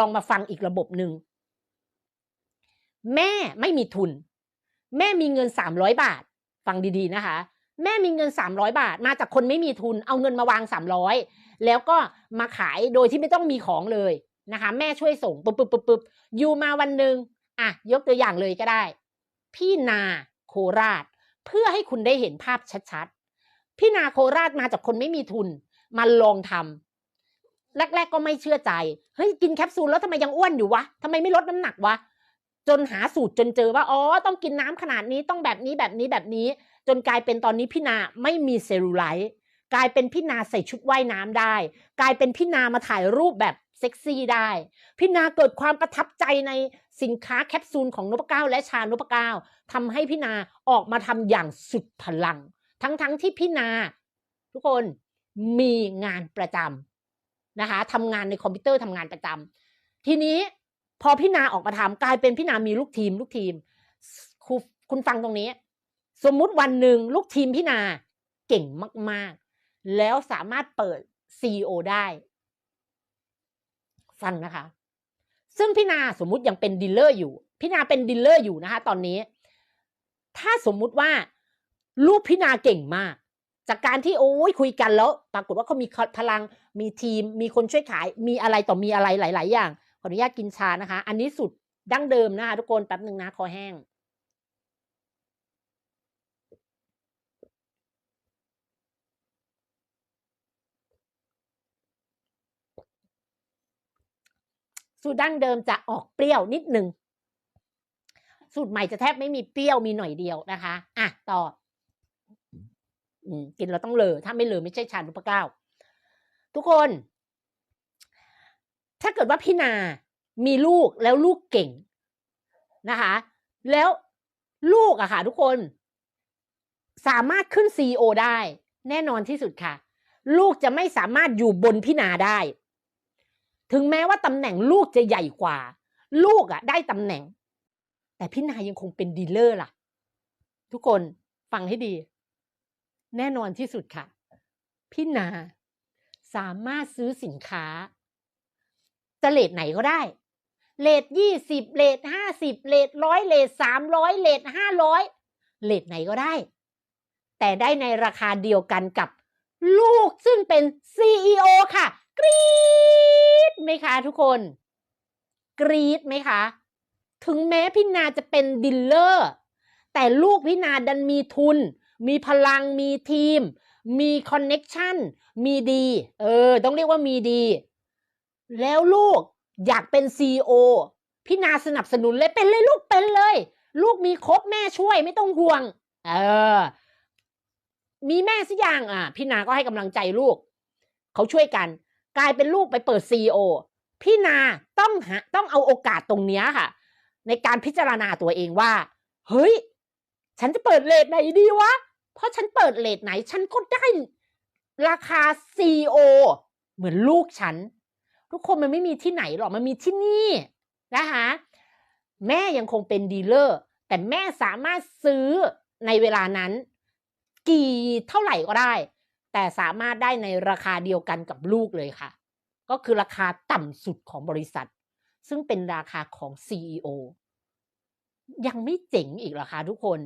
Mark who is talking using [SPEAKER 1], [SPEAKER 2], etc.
[SPEAKER 1] ลองมาฟังอีกระบบหนึ่ง แม่ไม่มีทุน แม่มีเงินสามร้อยบาท ฟังดีๆนะคะ แม่มีเงินสามร้อยบาท มาจากคนไม่มีทุน เอาเงินมาวางสามร้อยแล้วก็มาขายโดยที่ไม่ต้องมีของเลยนะคะ แม่ช่วยส่งปุ๊บปุ๊บปุ๊บปุ๊บอยู่มาวันหนึ่งอะยกตัวอย่างเลยก็ได้ พี่นาโคราช เพื่อให้คุณได้เห็นภาพชัดๆพี่นาโคราชมาจากคนไม่มีทุน มาลองทำ แรก ๆ ก็ไม่เชื่อใจ เฮ้ยกินแคปซูลแล้วทำไมยังอ้วนอยู่วะทำไมไม่ลดน้ำหนักวะ จนหาสูตรจนเจอว่า อ๋อ ต้องกินน้ำขนาดนี้ ต้องแบบนี้แบบนี้แบบนี้ จนกลายเป็นตอนนี้พี่นาไม่มีเซลลูไลท์ กลายเป็นพี่นาใส่ชุดว่ายน้ำได้ กลายเป็นพี่นามาถ่ายรูปแบบเซ็กซี่ได้ พี่นาเกิดความประทับใจในสินค้าแคปซูลของนพเก้าและชานพเก้าทำให้พี่นาออกมาทำอย่างสุดพลัง ทั้งๆทที่พี่นา ทุกคนมีงานประจำ นะคะทำงานในคอมพิวเตอร์ทำงานประจำทีนี้พอพี่นาออกมาทำกลายเป็นพี่นามีลูกทีม ลูกทีมครูคุณฟังตรงนี้ สมมุติวันหนึ่งลูกทีมพี่นาเก่งมาก ๆ แล้วสามารถเปิด CEO ได้ ฟังนะคะ ซึ่งพี่นาสมมุติยังเป็นดีลเลอร์อยู่ พี่นาเป็นดีลเลอร์อยู่นะคะ ตอนนี้ ถ้าสมมุติว่าลูกพี่นาเก่งมาก จากการที่โอ้ยคุยกันแล้ว ปรากฏว่าเขามีพลัง มีทีมมีคนช่วยขายมีอะไรต่อมีอะไรหลาย ๆ อย่าง ขออนุญาตกินชานะคะ อันนี้สุดดั้งเดิมนะคะทุกคนแป๊บหนึ่งนะคอแห้งสูตรดั้งเดิมจะออกเปรี้ยวนิดหนึ่ง สูตรใหม่จะแทบไม่มีเปรี้ยวมีหน่อยเดียวนะคะ อะ ต่อ อืม กินเราต้องเลอถ้าไม่เลอไม่ใช่ชานุปเก้า ทุกคน ถ้าเกิดว่าพี่นามีลูกแล้วลูกเก่งนะคะ แล้วลูกอะค่ะทุกคน สามารถขึ้นซีโอได้ แน่นอนที่สุดค่ะ ลูกจะไม่สามารถอยู่บนพี่นาได้ ถึงแม้ว่าตำแหน่งลูกจะใหญ่กว่า ลูกอะได้ตำแหน่ง แต่พี่นายังคงเป็นดีลเลอร์ล่ะ ทุกคนฟังให้ดี แน่นอนที่สุดค่ะ พี่นา สามารถซื้อสินค้า จะเลทไหนก็ได้เลทยี่สิบเลทห้าสิบเลทร้อยเลทสามร้อยเลทห้าร้อยเลทไหนก็ได้ แต่ได้ในราคาเดียวกันกับลูกซึ่งเป็น CEO ค่ะ กรี๊ดไหมคะทุกคน กรี๊ดไหมคะ ถึงแม้พี่นาจะเป็นดิลเลอร์ แต่ลูกพี่นาดันมีทุน มีพลังมีทีม มีคอนเน็กชันมีดี เออ ต้องเรียกว่ามีดี แล้วลูกอยากเป็นซีโอพี่นาสนับสนุนเลยเป็นเลยลูกเป็นเลย ลูกมีครบแม่ช่วยไม่ต้องห่วง เออ มีแม่สักอย่างอะ พี่นาก็ให้กำลังใจลูก เขาช่วยกัน กลายเป็นลูกไปเปิดซีโอพี่นาต้องหาต้องเอาโอกาสตรงเนี้ยค่ะ ในการพิจารณาตัวเองว่า เฮ้ย ฉันจะเปิดเลทไหนดีวะ เพราะฉันเปิดเลทไหน ฉันก็ได้ราคาซีโอเหมือนลูกฉัน ทุกคนมันไม่มีที่ไหนหรอกมันมีที่นี่นะคะแม่ยังคงเป็นดีลเลอร์ แต่แม่สามารถซื้อในเวลานั้น กี่เท่าไหร่ก็ได้ แต่สามารถได้ในราคาเดียวกันกับลูกเลยค่ะ ก็คือราคาต่ำสุดของบริษัท ซึ่งเป็นราคาของ CEO ยังไม่เจ๋งอีกหรอคะทุกคน